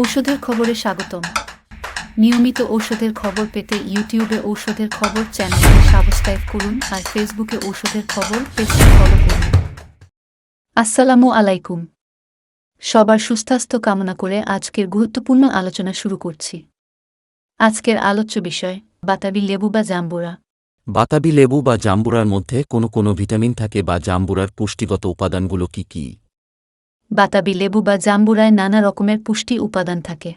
ঔষধের খবরে স্বাগতম। নিয়মিত ঔষধের খবর পেতে ইউটিউবে ঔষধের খবর, চ্যানেলটি সাবস্ক্রাইব করুন আর ফেসবুকে ঔষধের খবর পেজটি ফলো করুন। আসসালামু আলাইকুম। সবার সুস্বাস্থ্য কামনা করে আজকের গুরুত্বপূর্ণ আলোচনা শুরু করছি। আজকের আলোচ্য বিষয়, বাতাবি লেবু বা জাম্বুরা। বাতাবি লেবু বা জাম্বুরার মধ্যে কোনো কোনো ভিটামিন থাকে বা জাম্বুরার পুষ্টিগত উপাদানগুলো কি কি? বাতাবি লেবু বা জাম্বুরায় নানা রকমের পুষ্টি উপাদান থাকে।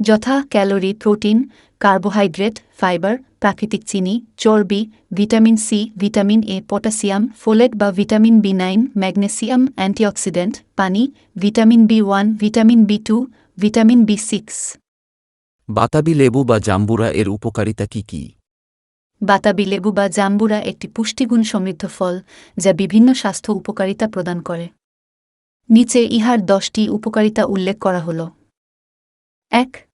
যথা ক্যালোরি প্রোটিন কার্বোহাইড্রেট ফাইবার প্রাকৃতিক চিনি চর্বি vitamin C vitamin A potassium folate বা vitamin B nine magnesium antioxidant পানি vitamin B one vitamin B two vitamin B six. বাতাবি লেবু বা জাম্বুরা এর উপকারিতা কি কি? বাতাবি লেবু বা জাম্বুরা একটি পুষ্টিগুণ সমৃদ্ধ ফল যা বিভিন্ন স্বাস্থ্য উপকারিতা প্রদান করে। নিচে ইহার দশটি উপকারিতা উল্লেখ করা হল। এক,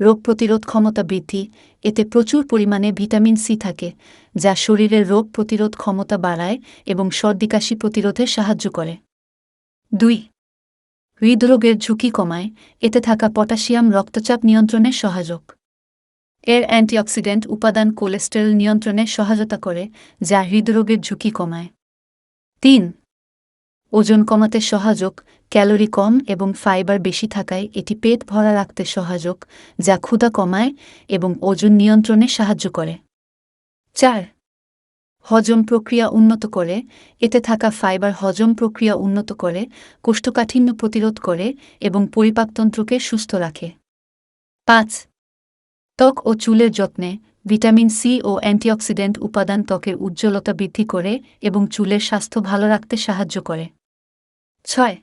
রোগ প্রতিরোধ ক্ষমতা বৃদ্ধি। এতে প্রচুর পরিমাণে ভিটামিন সি থাকে, যা শরীরের রোগ প্রতিরোধ ক্ষমতা বাড়ায় এবং সর্দিকাশি প্রতিরোধে সাহায্য করে। দুই, হৃদরোগের ঝুঁকি কমায়। এতে থাকা পটাশিয়াম রক্তচাপ নিয়ন্ত্রণে সহায়ক। এর অ্যান্টিঅক্সিডেন্ট উপাদান কোলেস্টেরল নিয়ন্ত্রণে সহায়তা করে, যা হৃদরোগের ঝুঁকি কমায়। তিন ওজন কমাতে সহায়ক, ক্যালোরি কম এবং ফাইবার বেশি থাকায় এটি পেট ভরা রাখতে সহায়ক, যা ক্ষুধা কমায় এবং ওজন নিয়ন্ত্রণে সাহায্য করে। চার, হজম প্রক্রিয়া উন্নত করে। এতে থাকা ফাইবার হজম প্রক্রিয়া উন্নত করে, কোষ্ঠকাঠিন্য প্রতিরোধ করে এবং পরিপাকতন্ত্রকে সুস্থ রাখে। পাঁচ, ত্বক ও চুলের যত্নে ভিটামিন সি ও অ্যান্টিঅক্সিডেন্ট উপাদান ত্বকের উজ্জ্বলতা বৃদ্ধি করে এবং চুলের স্বাস্থ্য ভালো রাখতে সাহায্য করে। ছয়।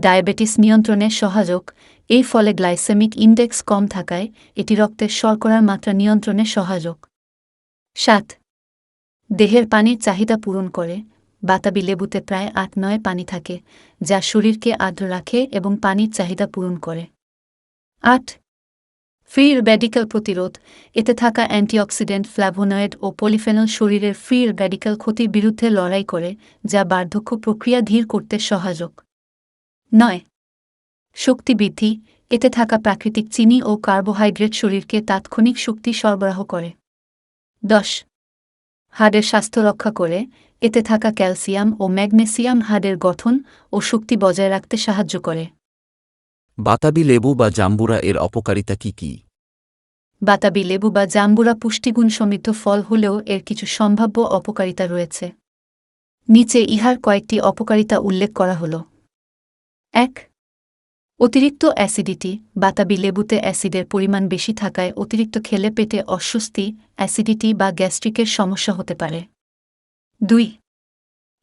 ডায়াবেটিস নিয়ন্ত্রণে সহায়ক, এই ফলে গ্লাইসেমিক ইন্ডেক্স কম থাকায় এটি রক্তের শর্করার মাত্রা নিয়ন্ত্রণে সহায়ক। সাত। দেহের পানির চাহিদা পূরণ করে। বাতাবি লেবুতে প্রায় আট নয় পানি থাকে, যা শরীরকে আর্দ্র রাখে এবং পানির চাহিদা পূরণ করে। আট। ফ্রি র্যাডিক্যাল প্রতিরোধ, এতে থাকা অ্যান্টিঅক্সিডেন্ট ফ্ল্যাভোনয়েড ও পলিফেনল শরীরের ফ্রি র্যাডিক্যাল ক্ষতির বিরুদ্ধে লড়াই করে, যা বার্ধক্য প্রক্রিয়া ধীর করতে সহায়ক। নয়, শক্তি বৃদ্ধি, এতে থাকা প্রাকৃতিক চিনি ও কার্বোহাইড্রেট শরীরকে তাৎক্ষণিক শক্তি সরবরাহ করে। দশ, হাড়ের স্বাস্থ্য রক্ষা করে, এতে থাকা ক্যালসিয়াম ও ম্যাগনেসিয়াম হাড়ের গঠন ও শক্তি বজায় রাখতে সাহায্য করে। বাতাবি লেবু বা জাম্বুরা এর অপকারিতা কি কি? বাতাবি লেবু বা জাম্বুরা পুষ্টিগুণ সমৃদ্ধ ফল হলেও এর কিছু সম্ভাব্য অপকারিতা রয়েছে। নিচে ইহার কয়েকটি অপকারিতা উল্লেখ করা হল। এক, অতিরিক্ত অ্যাসিডিটি। বাতাবি লেবুতে অ্যাসিডের পরিমাণ বেশি থাকায় অতিরিক্ত খেলে পেটে অস্বস্তি, অ্যাসিডিটি বা গ্যাস্ট্রিকের সমস্যা হতে পারে। দুই,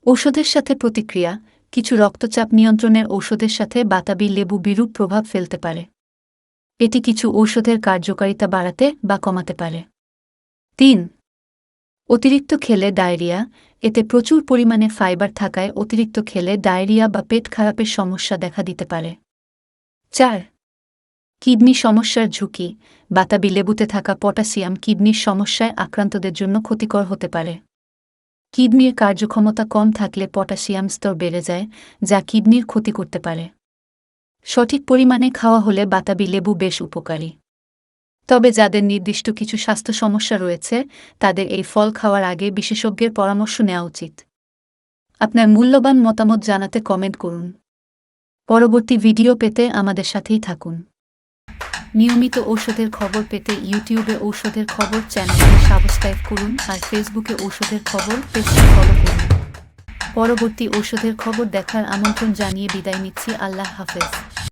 ঔষধের সাথে প্রতিক্রিয়া। কিছু রক্তচাপ নিয়ন্ত্রণের ঔষধের সাথে বাতাবি লেবু বিরূপ প্রভাব ফেলতে পারে। এটি কিছু ঔষধের কার্যকারিতা বাড়াতে বা কমাতে পারে। তিন, অতিরিক্ত খেলে ডায়রিয়া। এতে প্রচুর পরিমাণে ফাইবার থাকায় অতিরিক্ত খেলে ডায়রিয়া বা পেট খারাপের সমস্যা দেখা দিতে পারে। চার, কিডনি সমস্যার ঝুঁকি। বাতাবি লেবুতে থাকা পটাশিয়াম কিডনির সমস্যায় আক্রান্তদের জন্য ক্ষতিকর হতে পারে। কিডনির কার্যক্ষমতা কম থাকলে পটাশিয়াম স্তর বেড়ে যায়, যা কিডনির ক্ষতি করতে পারে। সঠিক পরিমাণে খাওয়া হলে বাতাবি লেবু বেশ উপকারী। তবে যাদের নির্দিষ্ট কিছু স্বাস্থ্য সমস্যা রয়েছে, তাদের এই ফল খাওয়ার আগে বিশেষজ্ঞের পরামর্শ নেওয়া উচিত। আপনার মূল্যবান মতামত জানাতে কমেন্ট করুন। পরবর্তী ভিডিও পেতে আমাদের সাথেই থাকুন। নিয়মিত ঔষধের খবর পেতে ইউটিউবে ঔষধের খবর চ্যানেলটি সাবস্ক্রাইব করুন আর ফেসবুকে ঔষধের খবর পেজটি ফলো করুন। পরবর্তী ঔষধের খবর দেখার আমন্ত্রণ জানিয়ে বিদায় নিচ্ছি। আল্লাহ হাফেজ।